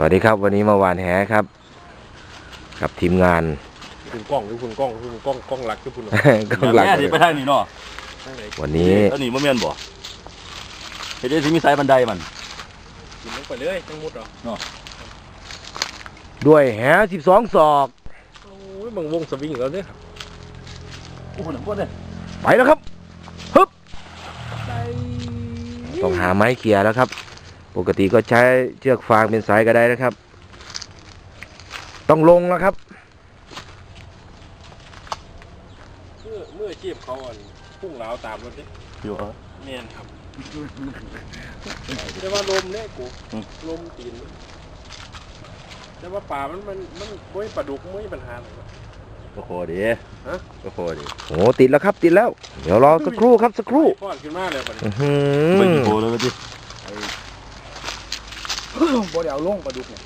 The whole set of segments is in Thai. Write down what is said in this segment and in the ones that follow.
สวัสดีครับวันนี้มาหวานแหครับ กับทีมงาน คุณกล้องหรือคุณกล้องคุณกล้องกล้องหลักคือคุณกองหลังแม่สิไปทางนี้เนาะข้างไหนวันนี้แล้วนี่บ่แม่นบ่เฮ็ดได้สิมีสายบันไดมันกินลงไปเลยทั้งหมดเหรอด้วยแห12ศอกโอ้ยบางวงสวิงแล้วเนี่ยโอ้โหนังพวดเลยไปแล้วครับฮึบต้องหาไม้เขี่ยแล้วครับ ปกติก็ใช้เชือกฟางเป็นสายก็ได้นะครับ ต้องลงแล้วครับเมื่อเมื่อจีบเขาอะพุ่งเหลาตามรถนี่อยู่เออเนียนครับแต่ว่าลมเนี่ยกูอืมลมตีนมันแต่ว่าป่ามันมันมันไม่ปลาดุกไม่มีปัญหาเลยก็พอดีฮะก็พอดีโอ้ติดแล้วครับติดแล้ว เดี๋ยวรอสักครู่ครับสักครู่ป้อนขึ้นมาเลยปะเนี่ยอื้อหืไม่อกี่โพเลยว่าติ บ่ได้เอาลงปลาดุกเนี่ย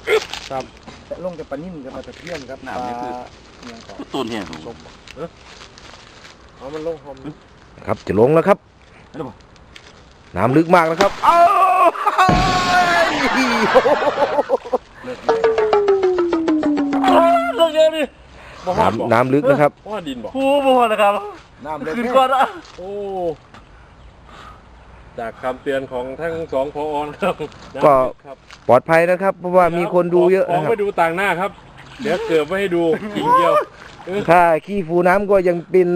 ครับ แต่ลงแต่ปลานิ่มกับปลาตะเพียนครับปลาเนี่ยก็ต้นแห้งของเอามันลงหอมครับจะลงแล้วครับได้บ่น้ำลึกมากนะครับ เอ้าเลิกเลิกเดี๋ยวนี้บ่ฮอดบ่น้ำน้ำลึกนะครับ ว่าดินบ่โอ้บ่พอนะครับน้ำเลิกขึ้นแน่ก่อนอะโอ้ จากคำเตือนของทั้งสองพอนะครับก็ ครับปลอดภัยนะครับ เพราะว่ามีคนดูเยอะขอนะงครัไปบ ดูต่างหน้าครับ เดี๋ยวเกิดไม่ให้ดูกิ่งเดียว ถ้าขี้ฟูน้ำก็ยังเป็น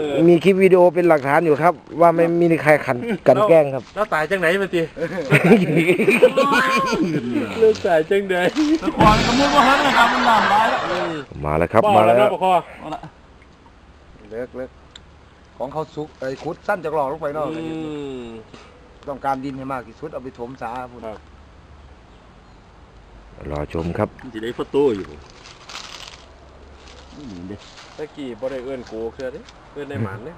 เออ มีคลิปวิดีโอเป็นหลักฐานอยู่ครับ ว่าไม่มีใครขันกันแกล้งครับ แล้วตายจังไหนมาทีเลือกตายจังไหนแต่ก่อนก็มุดบ่ทันนะครับมันน้ำหลายแล้วมาแล้วครับบ้มาแล้แล้ววเนาะปะคอเอาละเลิกเลิก ของเขาสุกไอ้ขุดสั้นจากหลอกลงไปเนาะอืม ต้องการดินให้มากที่สุดเอาไปถมสาพุ่นครับ รอชมครับมันสิได้ฟอโต้อยู่นี่เด้ตะกี้บ่ได้เอื้อนกูเคือเด้เอื้อนในหมันเนี่ย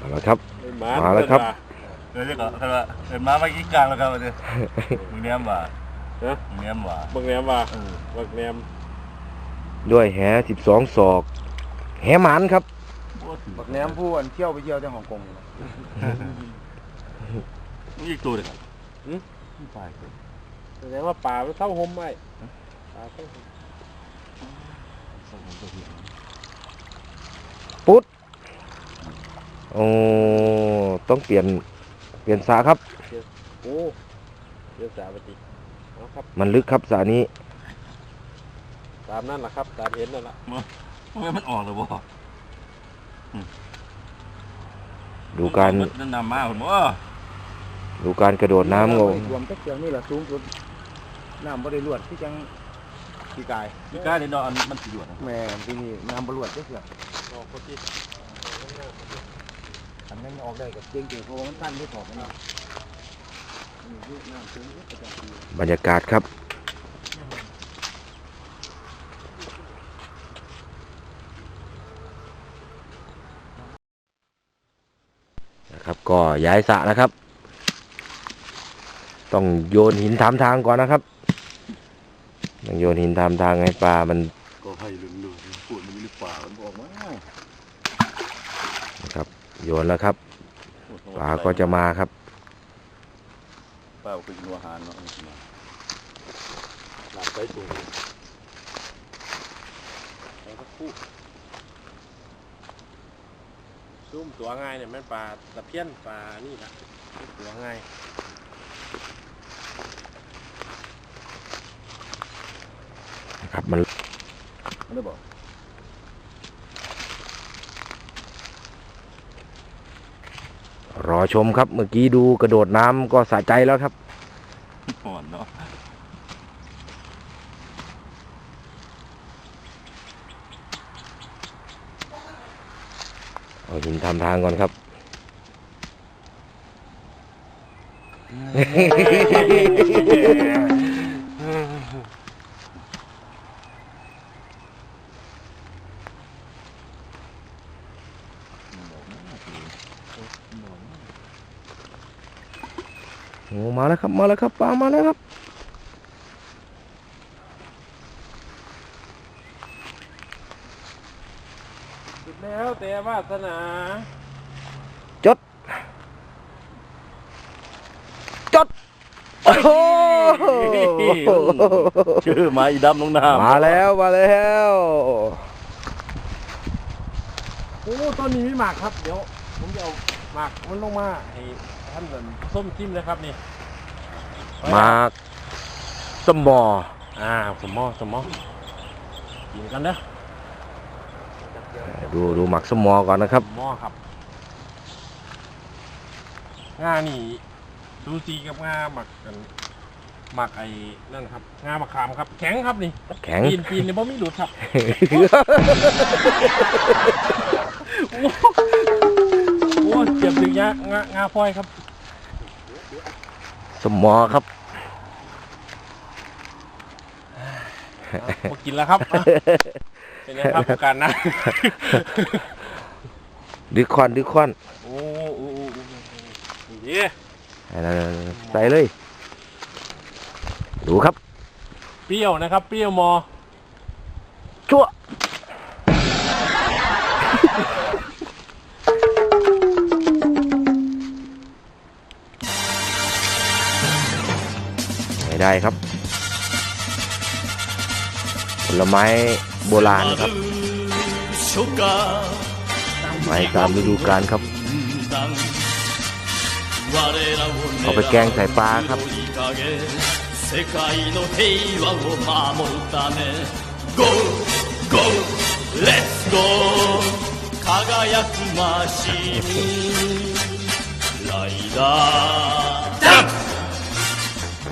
มาแล้วครับ ในหมันมาแล้วครับ เดี๋ยวจะก็คือว่าเดินมาเมื่อกี้กลางแล้วครับว่าเด้มึงแนมว่าเนาะมึงแนมว่า บักแหนมว่าเออบักแหนม ด้วยแห12ศอก แหหมันครับบ่ถือบักแหนมผู้อันเที่ยวไปเที่ยวที่ฮ่องกงนี่นะมึงอีกตัวเด้อครับหืมตายเลยแสดงว่าป่ามันเท่าหมไว้ป่าเท่าห่มปุ๊ดโอ้ต้องเปลี่ยนเปลี่ยนสาครับ โอ้เรื่องสาปฏิเอาครับ มันลึกครับสานี้ ตามนั่นแหละครับ ตามเห็นนั่นแหละมันมันออกแล้วบ่ดูการนั่นนำมาผมว่าดูการกระโดดน้ำก็รวมตะเกียงนี่แหละสูงสุดน้ำบ่ได้รวดที่จังปีกายมีการนี่เนาะอันมันสิอยู่นะแม่ที่นี่น้ำบ่รวดจักเทื่อออกคนที่อันนั้นออกได้กับเจียงเกี่ยวเพราะว่ามันสั้นไม่ถอดนะนี่น้ำสูงสุดประจำปีบรรยากาศครับ นะครับ ก็ย้ายสระนะครับ ต้องโยนหินทำทางก่อนนะครับต้องโยนหินทำทางให้ปลามันก็ให้ลืมดูปวดมันมีป่ามันออกมานะครับ โยนแล้วครับปลาก็จะมาครับปลาก็กินอาหารเนาะหลับไปสูงแล้วก็คู่ ซุ่มตัวง่ายเนี่ยแม่นปลาตะเพียนปลานี่นะตัวง่ายนะครับมันมันได้บอกรอชมครับ เมื่อกี้ดูกระโดดน้ำก็สะใจแล้วครับอ่อนเนาะ เอา หินทำทางก่อนครับโอ้มาแล้วครับ มาแล้วครับปลามาแล้วครับ สุดแล้ วแต่วาสนาจด โอ้โหชื่อไม้อีดำลงน้ำมาแล้วมาแล้วโอ้ตอนนี้มีหมากครับ เดี๋ยว ผมจะเอาหมากมันลงมาให้ท่านเหมือนส้มจิ้มเลยครับนี่มาสมออ่าสมมอสมมอกินกันเด้อ ดูดูหมักสมอก่อนนะครับสมมอครับงานี่ดูซีกับงาหมักกันหมักไอ้นั่นครับงาหมักขามครับ แข็งครับนี่แข็งปีนปีนเลยเพราะไม่หลุดครับโอ้โหเจ็บดึงยะงางาพลอยครับ สมอครับ มากินแล้วครับอะเป็นไงครับอาการนะดิคอนดิคอนโอ้โหโอ้โหโอ้โหเย้ใส่เลย ดูครับ เปรี้ยวนะครับ เปรี้ยวมอ ชั่วไม่ได้ครับ ผลไม้โบราณครับ 初夏 ไม้ตามฤดูกาลครับ 我らを เอาไปแกงใส่ปลาครับ 追いかけ世界の平和を守るため Go! Go! Let's go! 輝くマシンライダージャン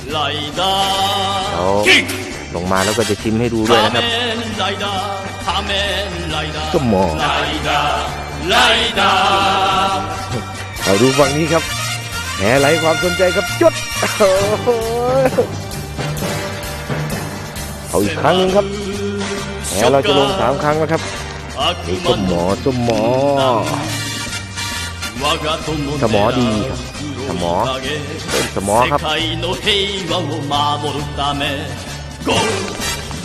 プライダ เอา ーキック ลงมาแล้วก็จะชิมให้ดูด้วยนะครับก็หมอเราดูฝั่งนี้ครับแหไหลความสนใจครับจุดเอาอีกครั้งนึงครับแหเราจะลงสามครั้งนะครับนี่ก็หมอจมหมอสมอดีครับสมอเป็นสมอครับ 世界の平和を守るため Go!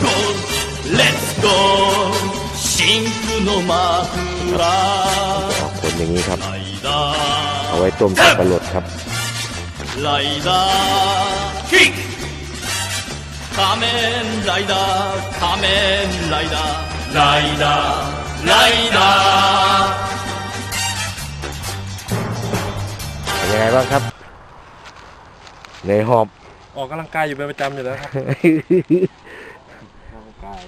Go! Let's go! 真空のマフラ ออกคนอย่างนี้ครับ ーライダ เอาไว้ต้มสับปะรดครับ ーライダーキック仮面ライダー仮面ライダーライダーライダー เป็นยังไงบ้างครับเหนื่อยหอบ ออกกำลังกายอยู่เป็นประจำอยู่แล้วครับร่างกาย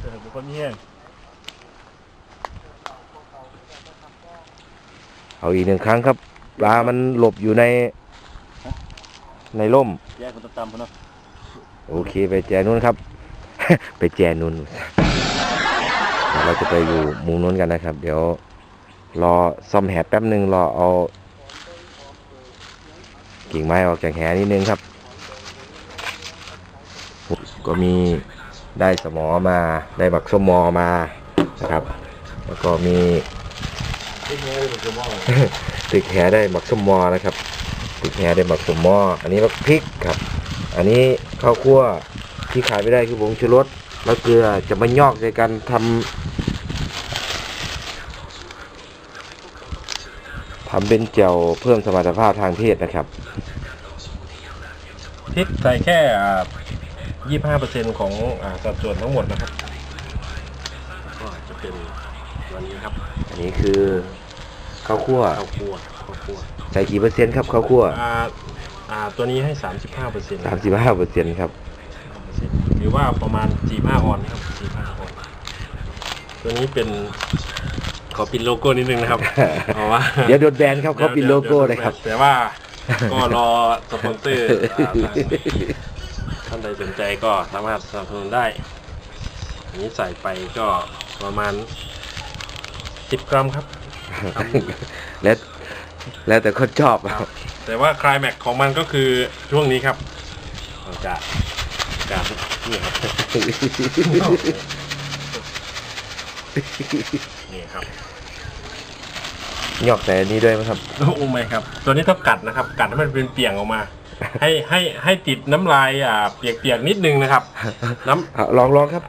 เออเป็นคนเฮี้ยงเอาอีกหนึ่งครั้งครับ ปลามันหลบอยู่ใน ในร่ม แยกคนตามพเนาะโอเคไปแจนู้นครับ ไปแจนู้นเดี๋ยวเราจะไปอยู่มุมนู้นกันนะครับ เดี๋ยว รอซ่อมแหแป๊บหนึ่งรอเอา กิ่งไม้ออกจากแหนิดนึงครับ ก็มีได้สมอมาได้บักสมอมานะครับ แล้วก็มีตึกแหได้หมักสมอนะครับตึกแหได้หมักสมอ อันนี้บักพริกครับ อันนี้ข้าวคั่วที่ขายไม่ได้คือผงชูรสแล้วเกลือจะมายอกในการทำ ทำเป็นเจียวเพิ่มสมรรถภาพทางเพศนะครับ พริกใส่แค่ยี่ห้าเปอร์เซ็นต์ของอ่าสัดส่วนทั้งหมดนะครับก็จะเป็นวันนี้ครับอันนี้คือข้าวคั่ว ข้าวคั่วข้าวคั่วใส่กี่เปอร์เซ็นต์ครับข้าวคั่วอ่าอ่าตัวนี้ให้สามสิบห้าเปอร์เซ็นต์สามสิบห้าเปอร์เซ็นต์ครับหรือว่าประมาณจีห้าออนครับจีห้าออน ตัวนี้เป็นข อปิดโลโก้นิดนึงนะครับเพราะว่าเดี๋ยวโดนแบนครับเขาปิดโลโก้เลยครับ แต่ว่าก็รอสปอนเซอร์อ่าท่านใดสนใจก็สามารถสนับสนุนได้อันนี้ใส่ไปก็ประมาณ10กรัมครับ แล้วแล้วแต่คนชอบครับ แต่ว่าคลายแม็กของมันก็คือช่วงนี้ครับเราจะจะนี่ครับ นี่ครับยอกแต่อันนี้ด้วยไหมครับโอ้ไม่ครับ ตัวนี้ต้องกัดนะครับ กัดให้มันเป็นเปียงออกมา ให้ให้ให้ติดน้ำลายอ่าเปียกๆนิดนึงนะครับ น้ำอะลองลองครับ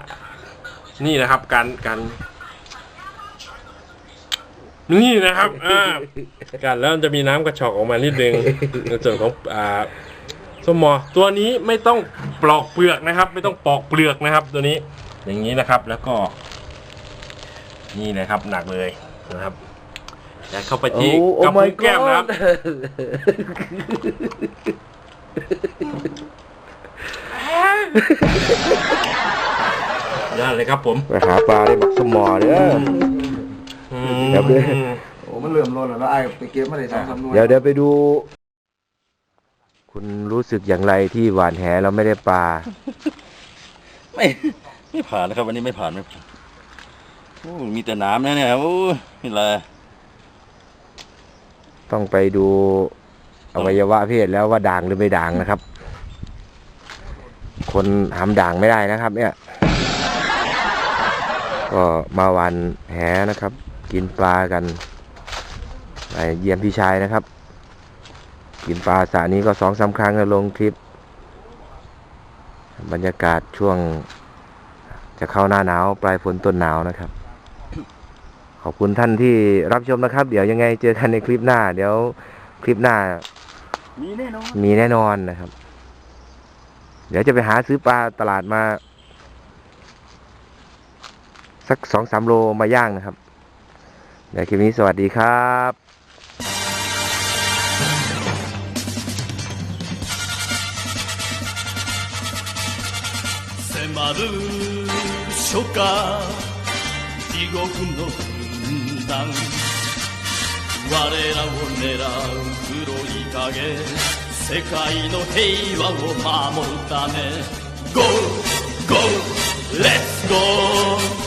นี่นะครับ การการนี่นะครับอ่าการแล้วมันจะมีน้ำกระชอกออกมานิดนึงในส่วนของอ่าส้มหมอตัวนี้ไม่ต้องปลอกเปลือกนะครับ ไม่ต้องปอกเปลือกนะครับ ตัวนี้อย่างนี้นะครับ แล้วก็ นี่นะครับหนักเลยนะครับยัดเข้าไปที่โอ้กระ my พุ้งแก้มนะครับ god นั่นเลยครับผมไปหาปลาได้หมักสมอเด้อ อืเดี๋ยวไปมโอ้มันเริ่มร้อนแล้วแล้วไอ้ไปเก็บมาได้สองสามหน่วยเดี๋ยวเดี๋ยวไปดู คุณรู้สึกอย่างไรที่หวานแหเราไม่ได้ปลา ไม่ไม่ผ่านนะครับวันนี้ไม่ผ่านไม่ผ่าน โอ้มีแต่น้ำนะเนี่ยโอ้นี่แหละต้องไปดูอวัยวะเพศแล้วว่าด่างหรือไม่ด่างนะครับ คนทำด่างไม่ได้นะครับ เนี่ย ก็มาวันแหนะครับ กินปลากันไปเยี่ยมพี่ชายนะครับ กินปลาสระนี้ก็สองสามครั้งแล้วลงคลิป บรรยากาศช่วงจะเข้าหน้าหนาว ปลายฝนต้นหนาวนะครับ ขอบคุณท่านที่รับชมนะครับ เดี๋ยวยังไงเจอกันในคลิปหน้า เดี๋ยวคลิปหน้า มีแน่นอน มีแน่นอนนะครับ เดี๋ยวจะไปหาซื้อปลาตลาดมา สักสองสามโลมาย่างนะครับ เดี๋ยวคลิปนี้สวัสดีครับ 迫る初夏 地獄の軍団我らを狙う黒い影世界の平和を守るため Go! Go! Let's go!